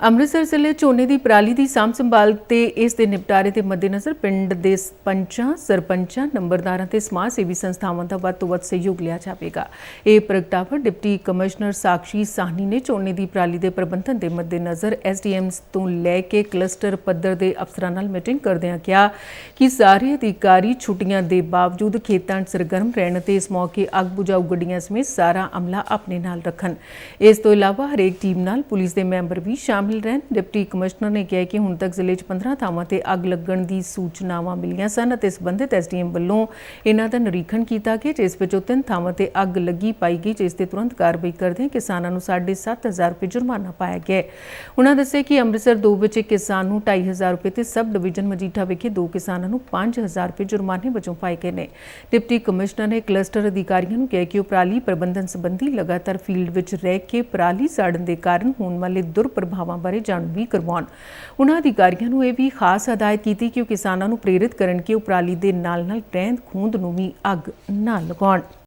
ਅੰਮ੍ਰਿਤਸਰ ਜ਼ਿਲ੍ਹੇ ਝੋਨੇ ਦੀ ਪਰਾਲੀ ਦੀ ਸਾਂਭ ਸੰਭਾਲ ਤੇ ਇਸ ਦੇ ਨਿਪਟਾਰੇ ਦੇ ਮੱਦੇਨਜ਼ਰ ਪਿੰਡ ਦੇ ਪੰਚਾਂ, ਸਰਪੰਚਾਂ, ਨੰਬਰਦਾਰਾਂ ਤੇ ਸਮਾਜ ਸੇਵੀ ਸੰਸਥਾਵਾਂ ਦਾ ਵੱਧ ਤੋਂ ਵੱਧ ਸਹਿਯੋਗ ਲਿਆ ਜਾਵੇਗਾ। ਇਹ ਪ੍ਰਗਟਾਵਾ ਡਿਪਟੀ ਕਮਿਸ਼ਨਰ ਸਾਕਸ਼ੀ ਸਾਹਨੀ ਨੇ ਝੋਨੇ ਦੀ ਪਰਾਲੀ ਦੇ ਪ੍ਰਬੰਧਨ ਦੇ ਮੱਦੇਨਜ਼ਰ ਐਸਡੀਐਮਸ ਤੋਂ ਲੈ ਕੇ ਕਲਸਟਰ ਪੱਧਰ ਦੇ ਅਫਸਰਾਂ ਨਾਲ ਮੀਟਿੰਗ ਕਰਦਿਆਂ ਕਿਹਾ ਕਿ ਸਾਰੇ ਅਧਿਕਾਰੀ ਛੁੱਟੀਆਂ ਦੇ ਬਾਵਜੂਦ ਖੇਤਾਂ 'ਚ ਸਰਗਰਮ ਰਹਿਣ ਤੇ ਇਸ ਮੌਕੇ ਅੱਗ ਬੁਝਾਊ ਗੱਡੀਆਂ ਸਮੇਤ ਸਾਰਾ ਅਮਲਾ ਆਪਣੇ ਨਾਲ ਰੱਖਣ। ਇਸ ਤੋਂ ਇਲਾਵਾ ਹਰੇਕ ਟੀਮ ਨਾਲ ਪੁਲਿਸ ਦੇ ਮੈਂਬਰ ਵੀ ਸ਼ਾਮਿਲ ਰਹਿਣ ਡਿਪਟੀ ਕਮਿਸ਼ਨਰ ਨੇ ਕਿਹਾ ਕਿ ਹੁਣ ਤੱਕ ਜ਼ਿਲ੍ਹੇ 'ਚ 15 ਥਾਵਾਂ ਤੇ ਅੱਗ ਲੱਗਣ ਦੀ ਸੂਚਨਾਵਾਂ ਮਿਲੀਆਂ ਸਨ ਅਤੇ ਸੰਬੰਧਿਤ ਐਸਡੀਐਮ ਵੱਲੋਂ ਇਹਨਾਂ ਦਾ ਨਿਰੀਖਣ ਕੀਤਾ ਗਿਆ, ਜਿਸ ਵਿੱਚੋਂ ਤਿੰਨ ਥਾਵਾਂ ਤੇ ਅੱਗ ਲੱਗੀ ਪਾਈ ਗਈ, ਜਿਸ ਤੇ ਤੁਰੰਤ ਕਾਰਵਾਈ ਕਰਦੇ ਕਿਸਾਨਾਂ ਨੂੰ 7500 ਰੁਪਏ ਜੁਰਮਾਨਾ ਪਾਇਆ ਗਿਆ ਉਹਨਾਂ ਦੱਸਿਆ ਕਿ ਅੰਮ੍ਰਿਤਸਰ ਦੋ ਵਿੱਚ ਇੱਕ ਕਿਸਾਨ ਨੂੰ 2500 ਰੁਪਏ ਤੇ ਸਬ ਡਿਵੀਜ਼ਨ ਮਜੀਠਾ ਵਿਖੇ ਦੋ ਕਿਸਾਨਾਂ ਨੂੰ 5000 ਰੁਪਏ ਜੁਰਮਾਨੇ ਵਜੋਂ ਪਾਏ ਗਏ ਨੇ। ਡਿਪਟੀ ਕਮਿਸ਼ਨਰ ਨੇ ਕਲਸਟਰ ਅਧਿਕਾਰੀਆਂ ਨੂੰ ਕਿਹਾ ਕਿ ਉਹ ਪਰਾਲੀ ਪ੍ਰਬੰਧਨ ਸੰਬੰਧੀ ਲਗਾਤਾਰ ਫੀਲਡ ਵਿੱਚ ਰਹਿ ਕੇ ਪਰਾਲੀ ਸਾੜਨ ਦੇ ਕਾਰਨ ਹੋਣ ਵਾਲੇ ਦੁਰਪ੍ਰਭਾਵਾਂ ਬਾਰੇ ਜਾਣੂ ਵੀ ਕਰਵਾਉਣ। ਉਹਨਾਂ ਅਧਿਕਾਰੀਆਂ ਨੂੰ ਇਹ ਵੀ ਖਾਸ ਹਦਾਇਤ ਕੀਤੀ ਕਿ ਉਹ ਕਿਸਾਨਾਂ ਨੂੰ ਪ੍ਰੇਰਿਤ ਕਰਨ ਕਿ ਉਹ ਪਰਾਲੀ ਦੇ ਨਾਲ-ਨਾਲ ਰਹਿੰਦ ਖੂੰਦ ਨੂੰ ਵੀ ਅੱਗ ਨਾ ਲਗਾਉਣ।